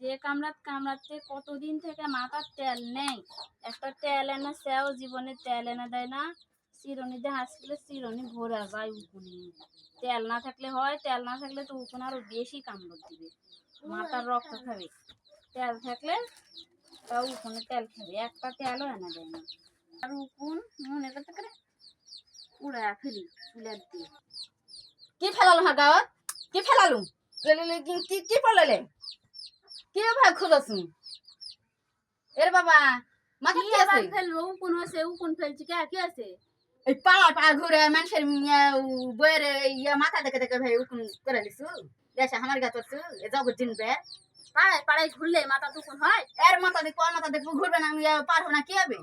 যে কামড়াত কামড়াতে কতদিন থেকে মাথার তেল নেই? একটা তেল এনে সেও জীবনে তেল এনে দেয় না। চিরনি দিয়ে হাসলে চিরনি ভরে যায় উকুনি। তেল না থাকলে হয়, তেল না থাকলে তো উকুন আরও বেশি কামড় দিবে। মাথার রক্ত খাবে। তেল থাকলে তাও উকুনে তেল খাবে। একটা তেলও এনে দেয় না। আর উকুন মনে করতে করে উড়া ফেলি চুলের দিয়ে। কি ফেলালো হা গাঁৱত কি ফেলালো? লেলে কি কি পলালে কি ভাগ খুলছুন এর বাবা মাথা কি আছে? ফেলব? উকুন হয়েছে উকুন ফেলছি কে কি আছে? এই পাড়া পাড়া ঘুরে মানুষের ইয়া বইরে ইয়া মাথা দেখে দেখে ভাই উকুন করে লিছু দেশে আমার গাছ আছে এ জগৎ জিনবে? পাড়ায় পাড়ায় ঘুরলে মাথা দুকুন হয়? এর মাথা দেখব মাথা দেখব ঘুরবে না ইয়া পারব না কি হবে?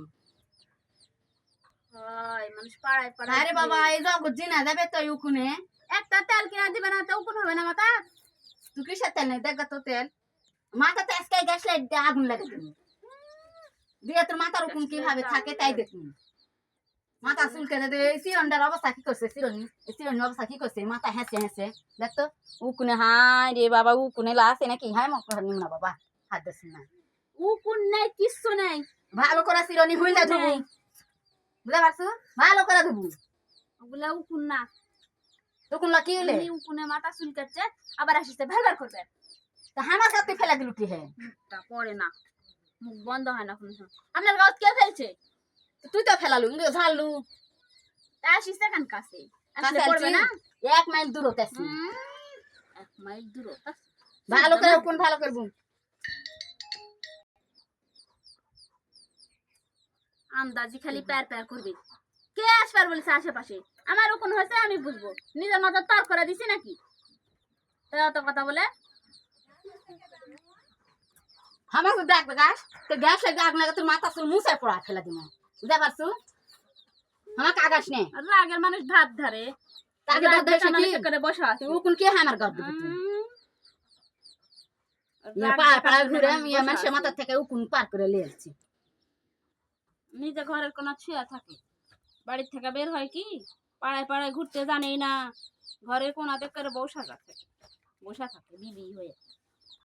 মানুষ পাড়ায় পাড়ায় আরে বাবা এই জগৎ জিনা যাবে তো উকুনে একটা তেল কিনা দিবে না তো উকুন হবে না মাথা? তুই কিসের তেল নেই? দেখ তো তেল। মাথাতে আজকে গ্যাস লাইট দিয়ে আগুন লাগে তুমি দিয়ে তোর মাথার উকুন কীভাবে থাকে তাই দেখুন মাথা চুলকে দে এই অবস্থা কি করছে চিরনি এই চিরনির অবস্থা কি করছে? মাথা হেসে হেসে দেখ তো উকুনে হাই রে বাবা উকুনে লাসে নাকি? হাই নিম না বাবা হাত দিস না। উকুন নেই কিচ্ছু নেই। ভালো করে চিরনি হইলে ধুবু। বুঝতে পারছ? ভালো করে ধুবু। ওগুলা উকুন না। তখন কি এমনি উকুনে মাথা চুলকাচ্ছে আবার আসিছে ভেলভাল করবে। তা হামার কাছে ফেলে দিল কি হে? মুখটা পড়ে না মুখ বন্ধ হয় না কোনো সময়। আপনার গাছ কে ফেলছে? তুই তো ফেলালু ঝাড়লু তা আসিছে কাছে? আসলে পড়বে না? এক মাইল দূরত আছি। এক মাইল দূর ভালো করে উকুন ভালো করব আন্দাজি খালি প্যার প্যার করবে। কে আসবার বলেছে আশেপাশে? আমার উকুন হয়েছে আমি বুঝব। নিজের মাথা তর করে দিছি নাকি? অত কথা বলে আমার তো ডাকবে গাছ তো গ্যাস আগ লাগে তোর মাথা তোর মুসার পড়া ফেলা দিমা। বুঝতে পারছ? আমার কাগাস নে। আর রাগের মানুষ ভাত ধরে। তাকে রাগ দাঁত দেখা ধরেছে কি? মানুষের করে বসা আছে। তুই উকুন কে আমার গদ দিবি তুই উম, রাগ পাড়া পাড়া ঘুরে মানুষ বসা মাথা থেকে উকুন পার করে লিয়ে আসছি নিজে ঘরের কোনো ছুঁয়া থাকে। বাড়ির থেকে বের হয় কি? পাড়ায় পাড়ায় ঘুরতে জানেই না। ঘরের কোনাতে করে বসা থাকে। বসা থাকে বিবি হয়ে।